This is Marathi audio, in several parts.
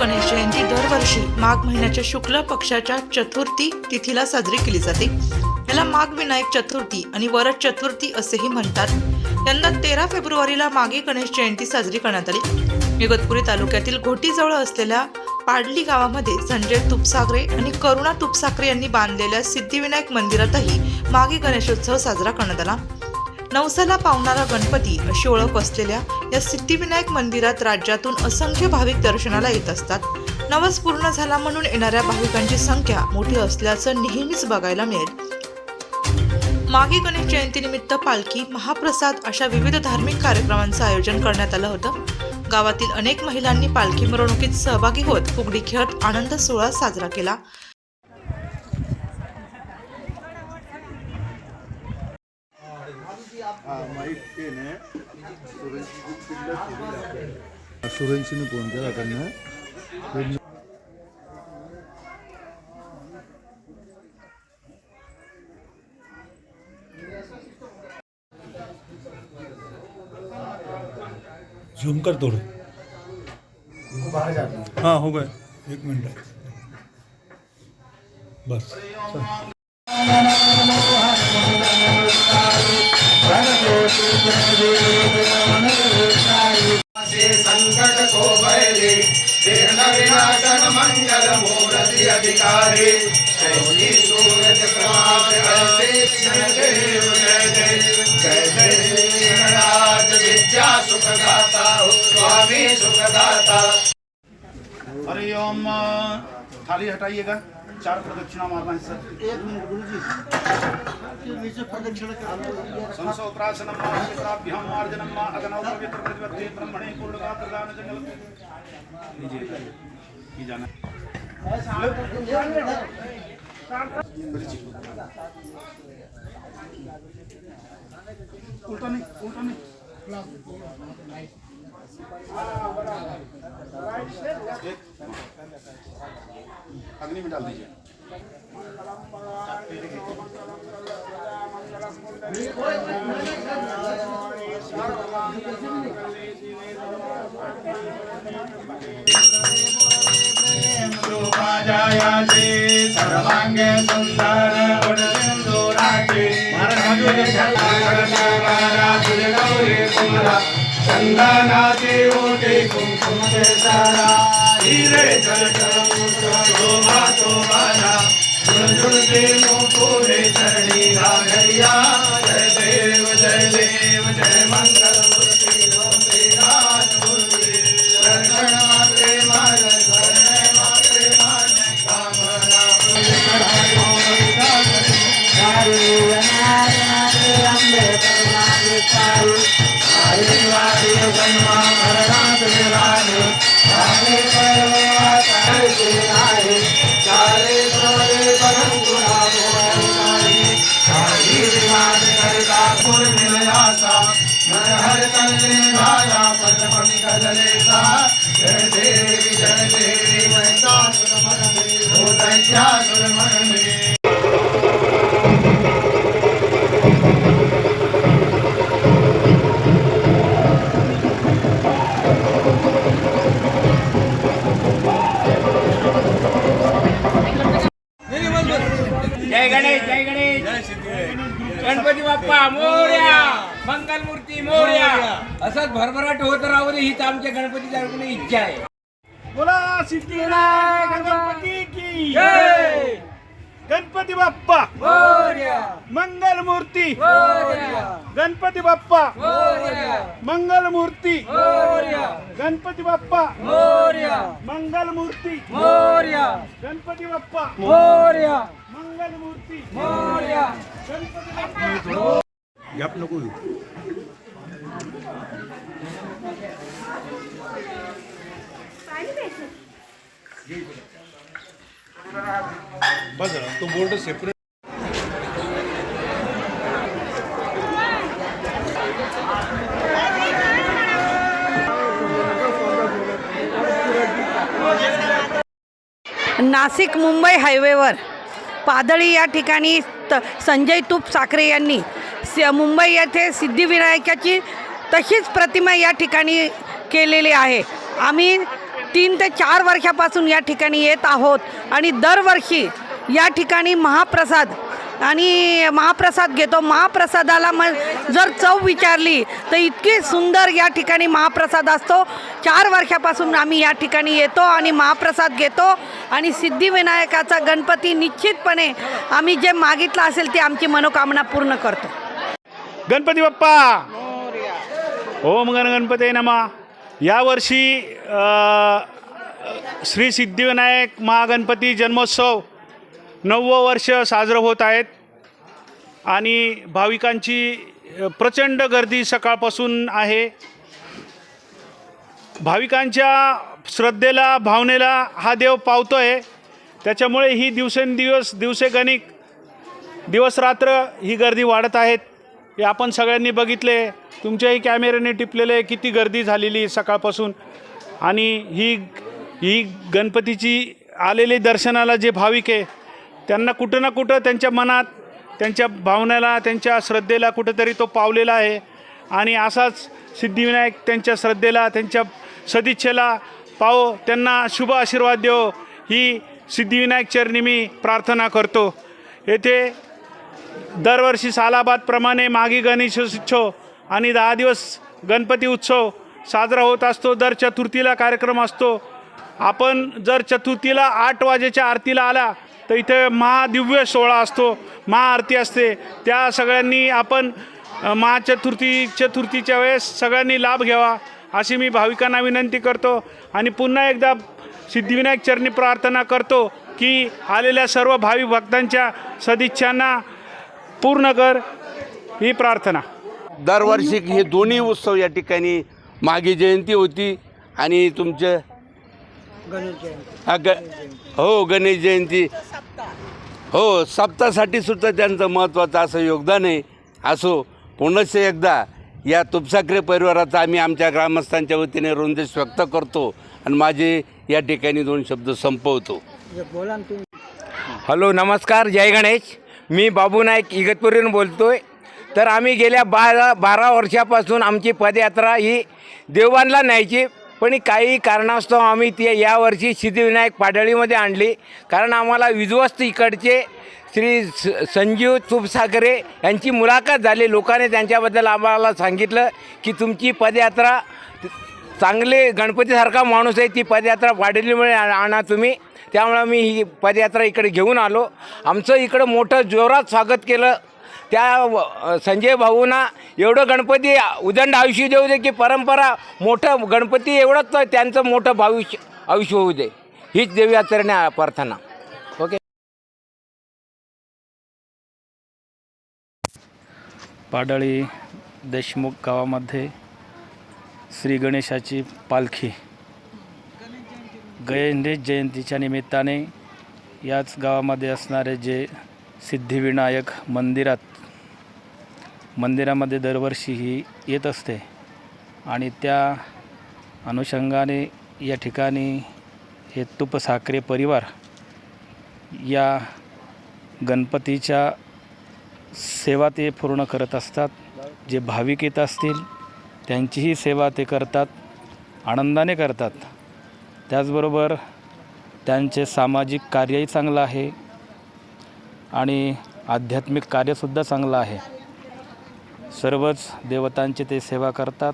गणेश जयंती दरवर्षी माघ महिन्याच्या शुक्ल पक्षाच्या चतुर्थी तिथीला साजरी केली जाते. याला माघ विनायक चतुर्थी आणि वरद चतुर्थी असेही म्हणतात. यंदा तेरा फेब्रुवारीला मागे गणेश जयंती साजरी करण्यात आली. इगतपुरी तालुक्यातील घोटीजवळ असलेल्या पाडली गावामध्ये संजय तुपसागरे आणि करुणा तुपसागरे यांनी बांधलेल्या सिद्धिविनायक मंदिरातही मागे गणेशोत्सव साजरा करण्यात आला. नवसाला पावणारा गणपती अशी ओळख असलेल्या या सिद्धिविनायक मंदिरात राज्यातून असंख्य भाविक दर्शनाला येत असतात. नवस पूर्ण झाला म्हणून येणाऱ्या भाविकांची संख्या मोठी असल्याचं नेहमीच बघायला मिळेल. मागे गणेश जयंतीनिमित्त पालखी महाप्रसाद अशा विविध धार्मिक कार्यक्रमांचं आयोजन करण्यात आलं होतं. गावातील अनेक महिलांनी पालखी मिरवणुकीत सहभागी होत फुगडी खेळत आनंद सोहळा साजरा केला. सुरेंशीने फोन केला त्यांना झूम कर थोड़े हाँ हो गए. एक मिनट. बस. चल. मंगल मूर्ति सूरज प्रभात जय जय जय विद्या सुखदाता स्वामी सुखदाता हरि ओम थाली हटाइएगा। चार प्रदक्षिणा मारना है सर। एक मिनट गुरु संसोत्रासनम मार्जनाभ्याम मार्जनम मा अगनौ पवित्र प्रतिपत्ति ब्रह्मणे पूर्णगात्रदान जंगल। लीजिए ये जाना उल्टा नहीं उल्टा नहीं। अग्नि में डाल दीजिए। जयाचे सर्वांगे सुंदर गुणसिंधुराचे चंदनाची ओटी कुंकुमचे सारा हिरे जल शोभा शोभाला झुळझुळते मुकुरे चरणी घागरिया जय देव हर कल्ले गाया जय देवी जय देवी जय गणेश जय गणेश. गणपती बाप्पा मोर्या. मंगल मूर्ती मोर्या. असंच भरभराट होत राहू दे हीच आमच्या गणपतीच्या रुग्ण इच्छा आहे बोला सिद्धिविनायक गणपती की. जय. गणपती बाप्पा. मोर्या. मंगल मूर्ती मोर्या. गणपती बाप्पा. मोर्या. मंगल मूर्ती मोर्या. गणपती बाप्पा. मोर्या. मंगल मूर्ती मोर्या. गणपती बाप्पा. मोर्या. मंगल मूर्ती मोर्या. गणपती बाप्पा. गॅप नको घेऊ बस झालं. तो बोर्ड सेपरेट नाशिक मुंबई हायवेवर पादळी या ठिकाणी त संजय तूप साखरे यांनी स मुंबई येथे सिद्धिविनायकाची तशीच प्रतिमा या ठिकाणी केलेली आहे. आम्ही तीन ते चार वर्षापासून या ठिकाणी येत आहोत आणि दरवर्षी या ठिकाणी महाप्रसाद आणि महाप्रसाद घेतो. महाप्रसादाला मग जर चव विचारली तर इतकी सुंदर या ठिकाणी महाप्रसाद असतो. चार वर्षापासून आम्ही या ठिकाणी येतो आणि महाप्रसाद घेतो आणि सिद्धिविनायकाचा गणपती निश्चितपणे आम्ही जे मागितलं असेल ते आमची मनोकामना पूर्ण करतो. गणपती बाप्पा! हो, ओम गणगणपते नमा यावर्षी श्री सिद्धिविनायक महागणपती जन्मोत्सव नववं वर्ष साजरं होत आहेत. आणि भाविकांची प्रचंड गर्दी सकाळपासून आहे. भाविकांच्या श्रद्धेला भावनेला हा देव पावतो आहे त्याच्यामुळे ही दिवसेंदिवस दिवसेगणिक दिवसरात्र ही गर्दी वाढत आहेत. हे आपण सगळ्यांनी बघितले. तुमच्याही कॅमेऱ्याने टिपलेले किती गर्दी झालेली सकाळपासून. आणि ही ही गणपतीची आलेले दर्शनाला जे भाविक आहे त्यांना कुठं ना कुठं त्यांच्या मनात त्यांच्या भावनेला त्यांच्या श्रद्धेला कुठंतरी तो पावलेला आहे. आणि असाच सिद्धिविनायक त्यांच्या श्रद्धेला त्यांच्या सदिच्छेला पाहो त्यांना शुभ आशीर्वाद देव. ही सिद्धिविनायक चरणी मी प्रार्थना करतो. येथे दरवर्षी सालाबादप्रमाणे मागी गणेशोत्सव आणि दहा दिवस गणपती उत्सव साजरा होत असतो. दर चतुर्थीला कार्यक्रम असतो. आपण जर चतुर्थीला आठ वाजेच्या आरतीला आला तर इथे महादिव्य सोहळा असतो. महाआरती असते. त्या सगळ्यांनी आपण महाचतुर्थी चतुर्थीच्या वेळेस सगळ्यांनी लाभ घ्यावा अशी मी भाविकांना विनंती करतो. आणि पुन्हा एकदा सिद्धिविनायक चरणी प्रार्थना करतो की आलेल्या सर्व भाविक भक्तांच्या सदिच्छांना पूर्ण कर ही प्रार्थना. दरवर्षी हे दोन्ही उत्सव या ठिकाणी मागी जयंती होती आणि तुमचे हा, ग हो गणेश जयंती. हो सप्तासाठी सुद्धा त्यांचं महत्त्वाचं असं योगदान आहे. असो पुनश्च एकदा या तुपसाखरे परिवाराचा आम्ही आमच्या ग्रामस्थांच्या वतीने रोंदेश व्यक्त करतो आणि माझे या ठिकाणी दोन शब्द संपवतो. हॅलो नमस्कार जय गणेश. मी बाबू नाईक इगतपुरीहून बोलतोय. तर आम्ही गेल्या बारा बारा वर्षापासून आमची पदयात्रा ही देवबानला न्यायची. पण काही कारणास्तव आम्ही ती यावर्षी सिद्धिविनायक पाडळीमध्ये आणली. कारण आम्हाला विध्वस्त इकडचे श्री स संजीव तुपसागरे यांची मुलाखत झाली. लोकांनी त्यांच्याबद्दल आम्हाला सांगितलं की तुमची पदयात्रा चांगले गणपतीसारखा माणूस आहे. ती पदयात्रा पाडळीमुळे आ- आणा तुम्ही. त्यामुळं मी ही पदयात्रा इकडे घेऊन आलो. आमचं इकडं मोठं जोरात स्वागत केलं. त्या संजय भाऊंना एवढं गणपती उदंड आयुष्य देऊ दे की परंपरा मोठं गणपती एवढंच त्यांचं मोठं भविष्य आयुष्य होऊ दे. हीच देवयात्रेने प्रार्थना. ओके. पाडळी देशमुख गावामध्ये श्री गणेशाची पालखी. गणेश जयंतीच्या निमित्ताने याच गावामध्ये असणारे जे सिद्धिविनायक मंदिरात मंदिरामध्ये दरवर्षी ही येत असते आणि त्या अनुषंगाने या ठिकाणी हे तुप साखरे परिवार या गणपतीच्या सेवा ते पूर्ण करत असतात. जे भाविक येत असतील त्यांचीही सेवा ते करतात आनंदाने करतात. त्याचबरोबर त्यांचे सामाजिक कार्यही चांगलं आहे आणि आध्यात्मिक कार्यसुद्धा चांगलं आहे. सर्वच देवतांची ते सेवा करतात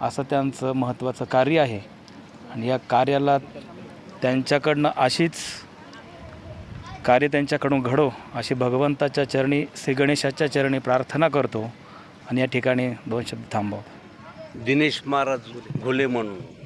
असं त्यांचं महत्त्वाचं कार्य आहे. आणि या कार्याला त्यांच्याकडनं अशीच कार्य त्यांच्याकडून घडो अशी भगवंताच्या चरणी श्री गणेशाच्या चरणी प्रार्थना करतो. आणि या ठिकाणी दोन शब्द थांबव. दिनेश महाराज घोले म्हणून.